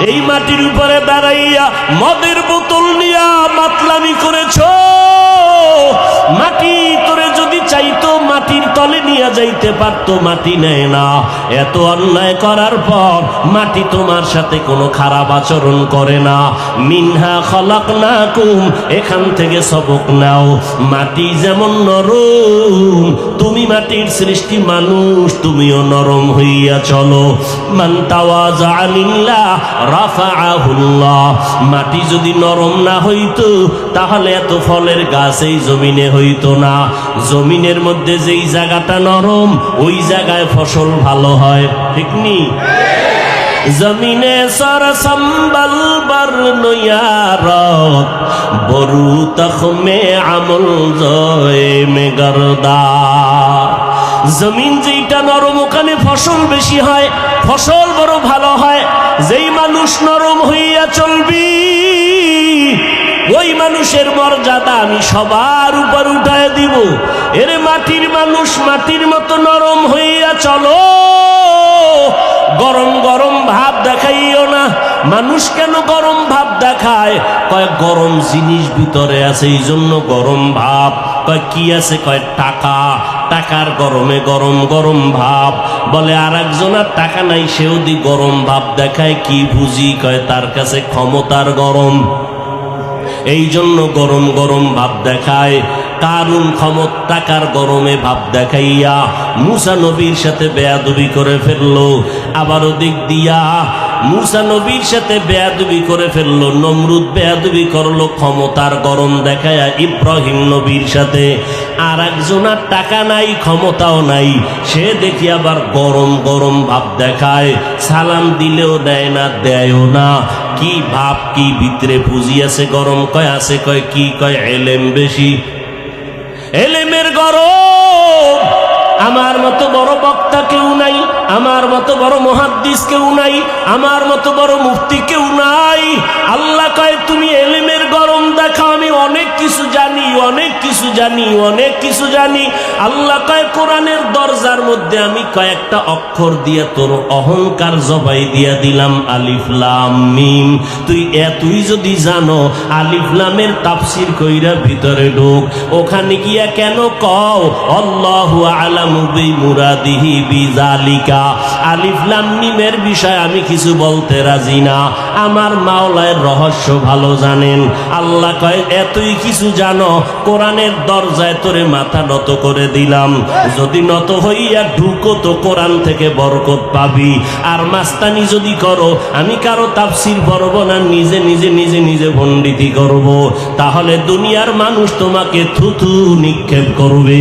এই মাটির উপরে দাঁড়াইয়া মদের বোতল নিয়া মাতলামি করেছ? মাটি তোরে যদি চাইতো মাটির তলে নিয়ে যাইতে পারতো, মাটি নেয় না। এত অন্যায় করার পর মাটি তোমার সাথে কোনো খারাপ আচরণ করে না। মিনহা খলাক না কুম এখান থেকে সবক নাও। মাটি যেমন নরম মাটির সৃষ্টি মানুষ, তুমিও নরম হইয়া চলো। মাটি যদি নরম না হইতো, তাহলে এত ফলের গাছ এই জমিনে হইতো না। জমিনের মধ্যে যেই জায়গাটা নরম, ওই জায়গায় ফসল ভালো হয়, ঠিক নি? জমিনে সর সম্বল বর বরু তখমে আমল জয় মে গরদার জমিন যেইটা নরম, ওখানে ফসল বেশি হয়, ফসল বড় ভালো হয়। যেই মানুষ নরম হইয়া চলবি, ওই মানুষের মর্যাদা আমি সবার উপর উঠায় দিব। এর মাটির মানুষ মাটির মতো নরম হইয়া চলো। গরম গরম ভাব দেখাইও না। মানুষ কেন গরম ভাব দেখায়? কয়, গরম জিনিস ভিতরে আছে এই জন্য গরম ভাব। কয়, কি আছে? কয়, টাকা। টাকার গরমে গরম গরম ভাব। বলে আর একজনের টাকা নাই, সেও দি গরম ভাব দেখায়, কি বুঝি? কয়, তার কাছে ক্ষমতার গরম। এই জন্য গরম গরম ভাব দেখায়। কারুন ক্ষমত টাকার গরমে ভাব দেখাইয়া, মুসা নবীর সাথে বেয়াদবি করে ফেলল। আবারও দিক দিয়া মুসা নবীর সাথে বেয়াদবি করে ফেলল, নমরুদ বেয়াদবি করল, ক্ষমতার গরম দেখায়া ইব্রাহিম নবীর সাথে। আর একজনার টাকা নাই, ক্ষমতাও নাই, সে দেখি আবার গরম গরম ভাব দেখায়, সালাম দিলেও দেয় না, দেয়ও না। কি ভাব, কি ভিতরে পুঁজি আছে, গরম কয় আছে, কয় কি কয় এলেম বেশি। এলেমের গরম, আমার মতো বড় বক্তা কেউ নাই আমার মতো বড় মহাদ্দিস কেউ নাই আমার মতো বড় মুফতি কেউ নাই। জানি, অনেক কিছু জানি। আল্লাহ কয়, কোরআনের দরজার মধ্যে আমি কয়েকটা অক্ষর দিয়ে তোর অহংকার জবাই দিয়া দিলাম আলিফলাম মিম। তুই এতই যদি জানো আলিফলামের তাফসির কইরা ভিতরে ঢোক। ওখানে গিয়া কেন কও, আল্লাহু আলামু বি মুরাদিহি বিজালিকা আলিফলাম মিমের বিষয় আমি কিছু বলতে রাজি না। আমার মাওলায়ের রহস্য ভালো জানেন। আল্লাহ কয়, এতই কিছু জানো, কোরআনের দরজায় তোরে মাথা নত করে দিলাম। যদি নত হইয়া ঢুকো তো কোরআন থেকে বরকত পাবি। আর মাস্তানি যদি করো, আমি কারও তাফসির করব না, নিজে নিজে নিজে নিজে ভণ্ডিতি করব। তাহলে দুনিয়ার মানুষ তোমাকে থুথু নিক্ষেপ করবে।